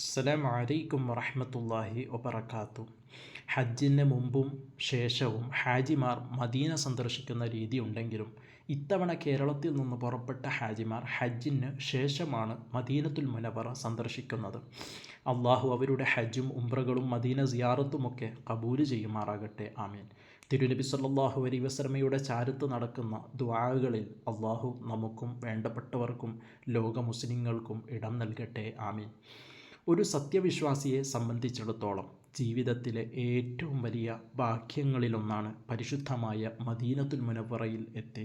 അസ്സലാമു അലൈക്കും വറഹ്മത്തുള്ളാഹി വബർക്കാത്തു ഹജ്ജിന് മുമ്പും ശേഷവും ഹാജിമാർ മദീന സന്ദർശിക്കുന്ന രീതി ഉണ്ടെങ്കിലും ഇത്തവണ കേരളത്തിൽ നിന്ന് പുറപ്പെട്ട ഹാജിമാർ ഹജ്ജിന് ശേഷമാണ് മദീനത്തുൽ മുനവറ സന്ദർശിക്കുന്നത്. അള്ളാഹു അവരുടെ ഹജ്ജും ഉംറകളും മദീന സിയാറത്തുമൊക്കെ കബൂൽ ചെയ്യുമാറാകട്ടെ ആമീൻ. തിരുനബി സല്ലല്ലാഹു അലൈഹി വസല്ലമയുടെ ചാരത്ത് നടക്കുന്ന ദ്വാകളിൽ അള്ളാഹു നമുക്കും വേണ്ടപ്പെട്ടവർക്കും ലോക മുസ്ലിങ്ങൾക്കും ഇടം നൽകട്ടെ ആമീൻ. ഒരു സത്യവിശ്വാസിയെ സംബന്ധിച്ചിടത്തോളം ജീവിതത്തിലെ ഏറ്റവും വലിയ ഭാഗ്യങ്ങളിലൊന്നാണ് പരിശുദ്ധമായ മദീനത്തുൽ മുനവറയിൽ എത്തി.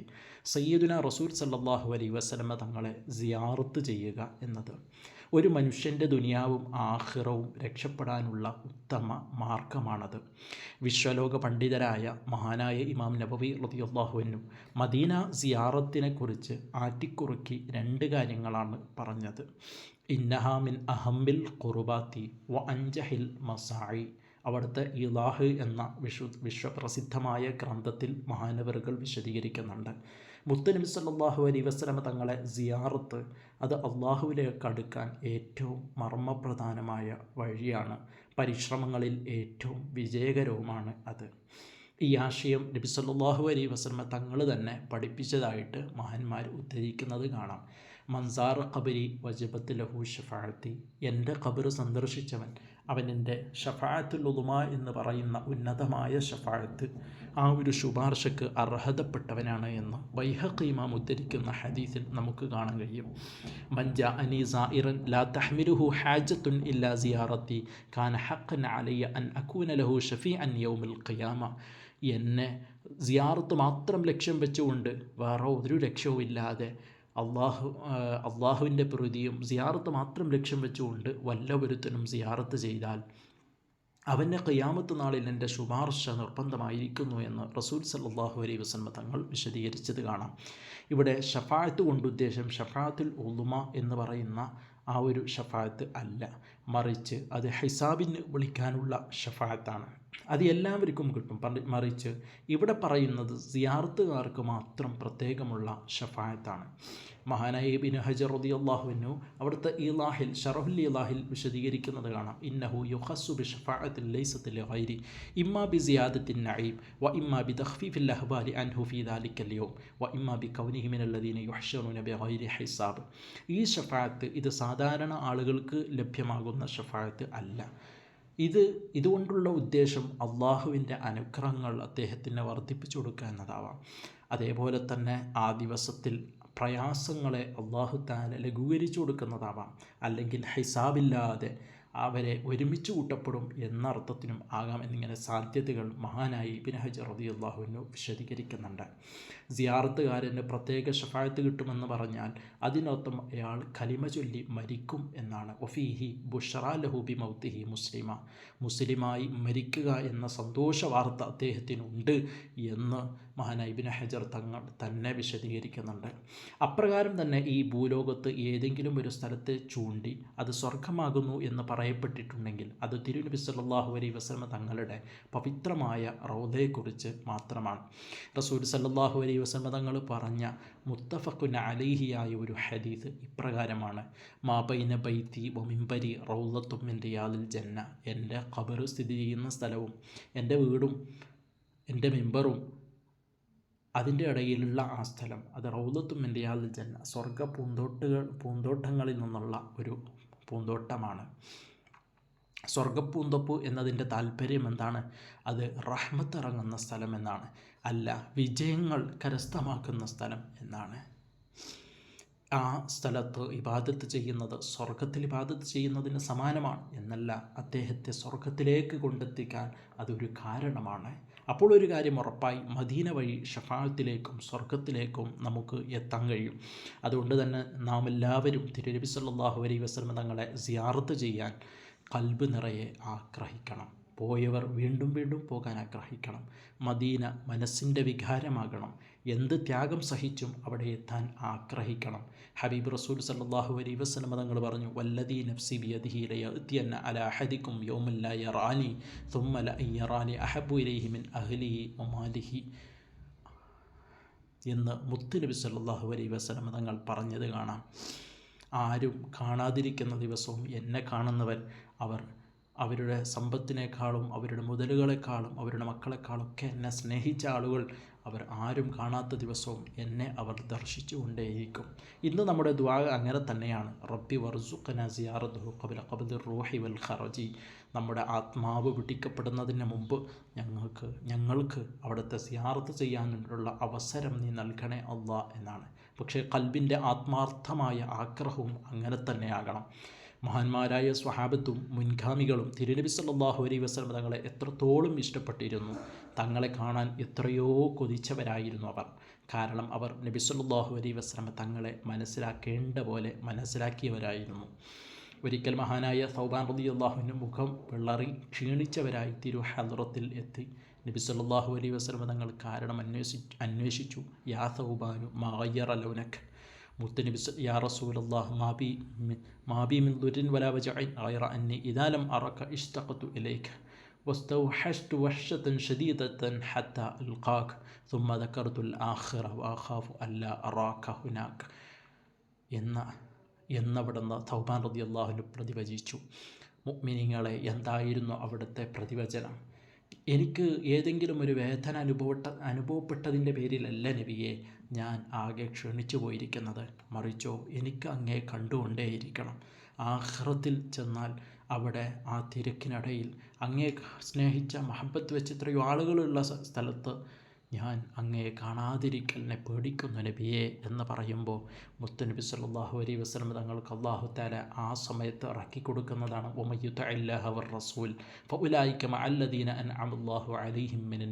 സയ്യിദുന റസൂൽ സല്ലാഹു അലൈ വസ്ലമ തങ്ങളെ സിയാറത്ത് ചെയ്യുക എന്നത് ഒരു മനുഷ്യന്റെ ദുനിയാവും ആഹ്റവും രക്ഷപ്പെടാനുള്ള ഉത്തമ മാർഗമാണത്. വിശ്വലോക പണ്ഡിതരായ മഹാനായ ഇമാം നബവി റതിയുള്ളാഹുവിനും മദീന സിയാറത്തിനെക്കുറിച്ച് ആറ്റിക്കുറുക്കി രണ്ട് കാര്യങ്ങളാണ് പറഞ്ഞത്. ഇന്നഹാമിൻ അഹമ്മിൽ കുറുബാത്തി വ അഞ്ചഹിൽ മസായി. അവിടുത്തെ ഇലാഹ് എന്ന വിശ്വ വിശ്വപ്രസിദ്ധമായ ഗ്രന്ഥത്തിൽ മഹാനവറുകൾ വിശദീകരിക്കുന്നുണ്ട്. മുത്തനബി സല്ലാഹു അലൈ വസ്ലമ തങ്ങളെ സിയാറത്ത് അത് അള്ളാഹുവിലേക്ക് അടുക്കാൻ ഏറ്റവും മർമ്മപ്രധാനമായ വഴിയാണ്. പരിശ്രമങ്ങളിൽ ഏറ്റവും വിജയകരവുമാണ് അത്. ഈ ആശയം നബി സല്ലാഹു അലൈ വസ്ലമ തങ്ങൾ തന്നെ പഠിപ്പിച്ചതായിട്ട് മഹാന്മാർ ഉദ്ധരിക്കുന്നത് കാണാം. മൻസാർ ഖബരി വജബത്ത് ലഹു ഷഫാത്തി എന്റെ ഖബർ സന്ദർശിച്ചവൻ അവൻ എന്റെ ഷഫായത്തുൽ ഉലുമ എന്ന് പറയുന്ന ഉന്നതമായ ഷഫാത്ത് ആ ഒരു ശുപാർശക്ക് അർഹതപ്പെട്ടവനാണ് എന്ന് വൈഹഖീമാം ഉദ്ധരിക്കുന്ന ഹദീസിൽ നമുക്ക് കാണാൻ കഴിയും. മഞ്ജ അനി സായിറൻ ലാ തഹ്മിലുഹു ഹാജത്തുൻ ഇല്ലാ സിയാറത്തി. കാന ഹഖൻ അലയ്യ അൻ അക്കൂന ലഹു ഷഫീ അൻ യൗമിൽ ഖിയാമ. എന്നെ സിയാറത്ത് മാത്രം ലക്ഷ്യം വെച്ചുകൊണ്ട് വേറെ ഒരു ലക്ഷ്യവും ഇല്ലാതെ അള്ളാഹു അള്ളാഹുവിന്റെ പ്രതിയും സിയാറത്ത് മാത്രം ലക്ഷ്യം വെച്ചുകൊണ്ട് വല്ലവരുത്തനും സിയാറത്ത് ചെയ്താൽ അവന്റെ കയ്യാമത്ത് നാളിൽ എന്റെ ശുപാർശ നിർബന്ധമായിരിക്കുന്നു എന്ന് റസൂൽ സല്ലാഹു അലൈ വസന്മ തങ്ങൾ വിശദീകരിച്ചത് കാണാം. ഇവിടെ ഷഫായത്ത് കൊണ്ട് ഉദ്ദേശം ഷഫാത്തുൽ ഉളുമ എന്ന് പറയുന്ന ആ ഒരു ഷഫായത്ത് അല്ല. മറിച്ച് അത് ഹിസാബിന് വിളിക്കാനുള്ള ഷഫായത്താണ് അത് എല്ലാവർക്കും കിട്ടും. മറിച്ച് ഇവിടെ പറയുന്നത് സിയാർത്തുകാർക്ക് മാത്രം പ്രത്യേകമുള്ള ഷഫായത്താണ്. മഹാനായ ബിൻ ഹജർ റതി അള്ളാഹുവിനു അവിടുത്തെ ഇലാഹിൽ ഷറഹുൽ ഇലാഹിൽ വിശദീകരിക്കുന്നത് കാണാം. ഇന്നഹു യുഹസു ബി ഷഫാഅത്തിൽ ലൈസത്തിൽ ഹൈരി ഇമ്മാ ബി സിയാദത്തിൻ നഈം വ ഇമ്മാ ബി തഖ്ഫീഫിൽ അഹ്ബാലി അൻഹു ഫീ ദാലിക്കൽ യൗം വ ഇമ്മാ ബി കൗനിഹി മിനൽ ലദീന യുഹ്ശറൂന ബി ഗൈരി ഹിസാബ്. ഈ ഷഫാഅത്ത് ഇത് സാധാരണ ആളുകൾക്ക് ലഭ്യമാകുന്ന ഷഫാഅത്ത് അല്ല. ഇത് ഇതുകൊണ്ടുള്ള ഉദ്ദേശം അള്ളാഹുവിന്റെ അനുഗ്രഹങ്ങൾ അദ്ദേഹത്തിന് വർദ്ധിപ്പിച്ചു കൊടുക്കുക എന്നതാവാം. അതേപോലെ തന്നെ ആ ദിവസത്തിൽ പ്രയാസങ്ങളെ അള്ളാഹു താല ലഘൂകരിച്ചു കൊടുക്കുന്നതാവാം. അല്ലെങ്കിൽ ഹിസാബില്ലാതെ അവരെ ഒരുമിച്ച് കൂട്ടപ്പെടും എന്നർത്ഥത്തിനും ആകാം എന്നിങ്ങനെ സാധ്യതകൾ മഹാനായി ഇബിൻ ഹജർ റതി അള്ളാഹുവിനു വിശദീകരിക്കുന്നുണ്ട്. സിയാറത്തുകാരന് പ്രത്യേക ഷഫായത്ത് കിട്ടുമെന്ന് പറഞ്ഞാൽ അതിനർത്ഥം അയാൾ കലിമ ചൊല്ലി മരിക്കും എന്നാണ്. ഒഫീഹി ബുഷറാ ലഹൂബി മൗത്തിഹി മുസ്ലിമ. മുസ്ലിമായി മരിക്കുക എന്ന സന്തോഷ വാർത്ത അദ്ദേഹത്തിനുണ്ട് എന്ന് മഹാനായി ഇബിൻ ഹജർ തങ്ങൾ തന്നെ വിശദീകരിക്കുന്നുണ്ട്. അപ്രകാരം തന്നെ ഈ ഭൂലോകത്ത് ഏതെങ്കിലും ഒരു സ്ഥലത്ത് ചൂണ്ടി അത് സ്വർഗമാകുന്നു എന്ന് പറയപ്പെട്ടിട്ടുണ്ടെങ്കിൽ അത് തിരുനബി സല്ലാഹു അലൈ വസ്ലമ തങ്ങളുടെ പവിത്രമായ റൗദയെക്കുറിച്ച് മാത്രമാണ്. റസൂൽ സല്ലാഹു അലൈ വസ്ലമ തങ്ങൾ പറഞ്ഞ മുത്തഫക്കുൻ അലൈഹിയായ ഒരു ഹദീസ് ഇപ്രകാരമാണ്. മാബൈന ബൈത്തി ഒമിമ്പരി റൗദത്തും റിയാദിൽ യാദിൽ ജന്ന. എന്റെ ഖബർ സ്ഥിതി ചെയ്യുന്ന സ്ഥലവും എന്റെ വീടും എന്റെ മെമ്പറും അതിന്റെ ഇടയിലുള്ള ആ സ്ഥലം അത് റൗദത്തും എന്റെ ജന്ന സ്വർഗ പൂന്തോട്ടുകൾ പൂന്തോട്ടങ്ങളിൽ നിന്നുള്ള ഒരു പൂന്തോട്ടമാണ്. സ്വർഗപ്പൂന്തപ്പ് എന്നതിന്റെ താല്പര്യം എന്താണ്? അത് റഹ്മത്ത് ഇറങ്ങുന്ന സ്ഥലം എന്നാണ്. അല്ല വിജയങ്ങൾ കരസ്ഥമാക്കുന്ന സ്ഥലം എന്നാണ്. ആ സ്ഥലത്ത് ഇബാദത്ത് ചെയ്യുന്നത് സ്വർഗത്തിൽ ഇബാദത്ത് ചെയ്യുന്നതിന് സമാനമാണ് എന്നല്ല അദ്ദേഹത്തെ സ്വർഗത്തിലേക്ക് കൊണ്ടെത്തിക്കാൻ അതൊരു കാരണമാണ്. അപ്പോൾ ഒരു കാര്യം ഉറപ്പായി മദീന വഴി ഷഫാത്തിലേക്കും സ്വർഗത്തിലേക്കും നമുക്ക് എത്താൻ കഴിയും. അതുകൊണ്ട് തന്നെ നാം എല്ലാവരും തിരുനബി സല്ലാഹു അലൈ വസ്ലമ തങ്ങളെ സിയാറത്ത് ചെയ്യാൻ കൽബ് നിറയെ ആഗ്രഹിക്കണം. പോയവർ വീണ്ടും വീണ്ടും പോകാൻ ആഗ്രഹിക്കണം. മദീന മനസ്സിന്റെ വികാരമാകണം. എന്ത് ത്യാഗം സഹിച്ചും അവിടെ എത്താൻ ആഗ്രഹിക്കണം. ഹബീബ് റസൂൽ സല്ലാഹു അലൈ വസ്ലമ തങ്ങൾ പറഞ്ഞു വല്ലദീ നഫ്സി ബിയദിഹിലയത്തിയന്ന അല അഹദിക്കും യോമല്ല യറാനി തുമ്മല യറാനി അഹബു ഇലൈഹി മിൻ അഹ്ലിഹി ഒമാലിഹി എന്ന് മുത്തുനബി സല്ലാഹു അലൈ വസ്ലമ തങ്ങൾ പറഞ്ഞത് കാണാം. ആരും കാണാതിരിക്കുന്ന ദിവസവും എന്നെ കാണുന്നവൻ അവർ അവരുടെ സമ്പത്തിനേക്കാളും അവരുടെ മുതലുകളെക്കാളും അവരുടെ മക്കളെക്കാളൊക്കെ എന്നെ സ്നേഹിച്ച ആളുകൾ അവർ ആരും കാണാത്ത ദിവസവും എന്നെ അവർ ദർശിച്ചു കൊണ്ടേയിരിക്കും ഇന്ന് നമ്മുടെ ദ്വാ അങ്ങനെ തന്നെയാണ്. റബ്ബി വർസുഖന സിയാറത്തുഹു കബില കബദ് റൂഹി വൽ ഖറജി. നമ്മുടെ ആത്മാവ് പിടിക്കപ്പെടുന്നതിന് മുമ്പ് ഞങ്ങൾക്ക് ഞങ്ങൾക്ക് അവിടുത്തെ സിയാറത്ത് ചെയ്യാനുള്ള അവസരം നീ നൽകണേ അള്ളാ എന്നാണ്. പക്ഷേ കൽബിന്റെ ആത്മാർത്ഥമായ ആഗ്രഹവും അങ്ങനെ തന്നെയാകണം. മഹാന്മാരായ സ്വഹാബത്തും മുൻഗാമികളും തിരുനബി സല്ലാഹു അലൈ വസ്ലം തങ്ങളെ എത്രത്തോളം ഇഷ്ടപ്പെട്ടിരുന്നു തങ്ങളെ കാണാൻ എത്രയോ കൊതിച്ചവരായിരുന്നു അവർ. കാരണം അവർ നബി സല്ലാഹു അലൈ വസ്ലമ തങ്ങളെ മനസ്സിലാക്കേണ്ട പോലെ മനസ്സിലാക്കിയവരായിരുന്നു. ഒരിക്കൽ മഹാനായ സൗബാൻ റതി അള്ളാഹുവിന്റെ മുഖം വെള്ളറി ക്ഷീണിച്ചവരായി തിരു ഹദ്റത്തിൽ എത്തി നബി സല്ലാഹു അലൈ വസ്ലമ തങ്ങൾ കാരണം അന്വേഷി അന്വേഷിച്ചു യാ സൗബാനു മായർ അലൗനക് മുത്തനബി യാ റസൂലല്ലാഹ് മാബി മാബി മിൻ ദുരിൻ വലാ വജഅൻ ഗൈറ അന്നി ഇദാ ലം അറക ഇഷ്തഖതു ഇലൈക واستوحشت وحشة شديدة حتى ألقاك ثم ذكرت الآخرة وأخاف ألا أراك هناك എന്ന എന്നവിടുന്ന് തൗബാൻ റതി അള്ളാഹുവിന് പ്രതിവചിച്ചു മുഗ്മിനിങ്ങളെ എന്തായിരുന്നു അവിടുത്തെ പ്രതിവചനം എനിക്ക് ഏതെങ്കിലും ഒരു വേദന അനുഭവപ്പെട്ട അനുഭവപ്പെട്ടതിന്റെ പേരിലല്ല നബിയെ ഞാൻ ആകെ ക്ഷണിച്ചു പോയിരിക്കുന്നത്. മറിച്ചോ എനിക്ക് അങ്ങേ കണ്ടുകൊണ്ടേയിരിക്കണം. ആഹ്റത്തിൽ ചെന്നാൽ അവിടെ ആ തിരക്കിനിടയിൽ അങ്ങേ സ്നേഹിച്ച മഹബത്ത് വെച്ച് എത്രയോ ആളുകളുള്ള സ്ഥലത്ത് ഞാൻ അങ്ങയെ കാണാതിരിക്കലിനെ പേടിക്കുന്നു നബിയെ എന്ന് പറയുമ്പോൾ മുത്തുനബി സല്ലാഹു അലൈ വസ്ലം തങ്ങൾക്ക് അള്ളാഹു താല ആ സമയത്ത് ഇറക്കി കൊടുക്കുന്നതാണ്. ഒമയുത്ത റസൂൽ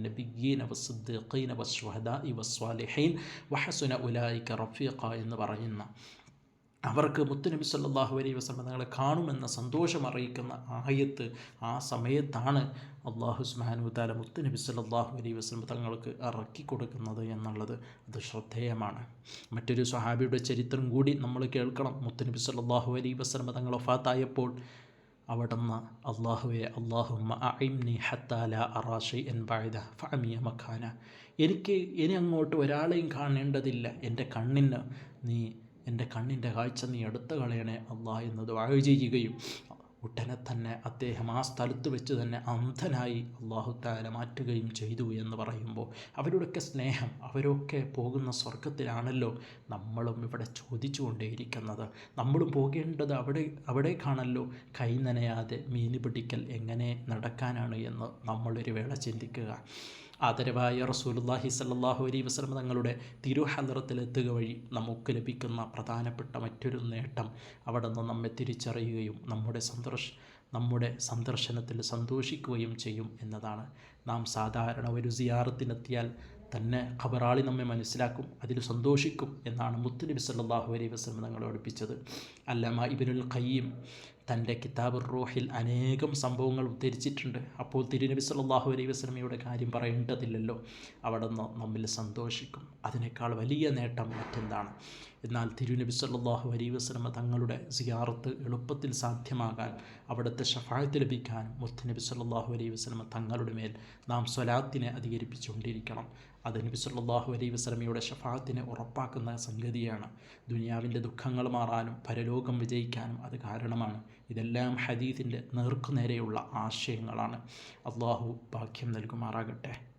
നബിയീന റഫീഖ എന്ന് പറയുന്ന അവർക്ക് മുത്തുനബി സല്ലാഹു അലൈ വസ്ലം തങ്ങളെ കാണുമെന്ന സന്തോഷം അറിയിക്കുന്ന ആയത്ത് ആ സമയത്താണ് അള്ളാഹു സുബാനു താല മുത്തുനബി സല്ലാഹു അലൈ വസ്ലം തങ്ങൾക്ക് ഇറക്കി കൊടുക്കുന്നത് എന്നുള്ളത് അത് ശ്രദ്ധേയമാണ്. മറ്റൊരു സ്വഹാബിയുടെ ചരിത്രം കൂടി നമ്മൾ കേൾക്കണം. മുത്തുനബി സല്ലാഹു അലൈ വസ്ലം തങ്ങൾ ഒഫാത്തായപ്പോൾ അവിടുന്ന് അള്ളാഹുവെ മഖാന. എനിക്ക് ഇനി അങ്ങോട്ട് ഒരാളെയും കാണേണ്ടതില്ല. എന്റെ കണ്ണിന് നീ എന്റെ കണ്ണിന്റെ കാഴ്ച നീ എടുത്തു കളയണേ അള്ളാഹ് എന്ന് ദുആ ചെയ്യുകയും ഉടനെ തന്നെ അദ്ദേഹം ആ സ്ഥലത്ത് വെച്ച് തന്നെ അന്ധനായി അള്ളാഹുത്താല മാറ്റുകയും ചെയ്തു എന്ന് പറയുമ്പോൾ അവരുടെയൊക്കെ സ്നേഹം അവരൊക്കെ പോകുന്ന സ്വർഗത്തിലാണല്ലോ നമ്മളും ഇവിടെ ചോദിച്ചുകൊണ്ടേയിരിക്കുന്നത്. നമ്മളും പോകേണ്ടത് അവിടെ അവിടേക്കാണല്ലോ. കൈ നനയാതെ മീൻ പിടിക്കൽ എങ്ങനെ നടക്കാനാണ് എന്ന് നമ്മളൊരു വേള ചിന്തിക്കുക. ആദരവായ റസൂലുല്ലാഹി സല്ലാഹു അലൈ വസ്ലം തങ്ങളുടെ തിരുഹലറത്തിലെത്തുക വഴി നമുക്ക് ലഭിക്കുന്ന പ്രധാനപ്പെട്ട മറ്റൊരു നേട്ടം അവിടെ നിന്ന് നമ്മെ തിരിച്ചറിയുകയും നമ്മുടെ സന്തോഷ നമ്മുടെ സന്ദർശനത്തിൽ സന്തോഷിക്കുകയും ചെയ്യും എന്നതാണ്. നാം സാധാരണ ഒരു സിയാറത്തിനെത്തിയാൽ തന്നെ ഖബറാളി നമ്മെ മനസ്സിലാക്കും അതിൽ സന്തോഷിക്കും എന്നാണ് മുത്തുനബി സല്ലാഹു അലൈ വസ്ലം തങ്ങളെ പഠിപ്പിച്ചത്. അല്ലമ ഇബിനുൽ ഖയ്യം തന്റെ കിതാബ് റൂഹിൽ അനേകം സംഭവങ്ങൾ ഉദ്ധരിച്ചിട്ടുണ്ട്. അപ്പോൾ തിരുനബി സല്ലാഹു അലൈ വസ്ലമയുടെ കാര്യം പറയേണ്ടതില്ലല്ലോ. അവിടെ നമ്മിൽ സന്തോഷിക്കും. അതിനേക്കാൾ വലിയ നേട്ടം മറ്റെന്താണ്? എന്നാൽ തിരുനബി സല്ലാഹു അലൈ വസ്ലമ തങ്ങളുടെ സിയാറത്ത് എളുപ്പത്തിൽ സാധ്യമാകാൻ അവിടുത്തെ ഷഫായത്ത് ലഭിക്കാൻ മുത്തുനബി സല്ലാഹു അലൈ വസ്ലമ തങ്ങളുടെ മേൽ നാം സ്വലാത്തിനെ അധികരിപ്പിച്ചുകൊണ്ടിരിക്കണം. അത് നബി സല്ലാഹു അലൈ വസ്ലമയുടെ ഷഫാത്തിനെ ഉറപ്പാക്കുന്ന സംഗതിയാണ്. ദുനിയാവിന്റെ ദുഃഖങ്ങൾ മാറാനും പരലോകം വിജയിക്കാനും അത് കാരണമാണ്. ഇതെല്ലാം ഹദീദിന്റെ നേർക്കുനേരെയുള്ള ആശയങ്ങളാണ്. അള്ളാഹു ഭാഗ്യം നൽകുമാറാകട്ടെ.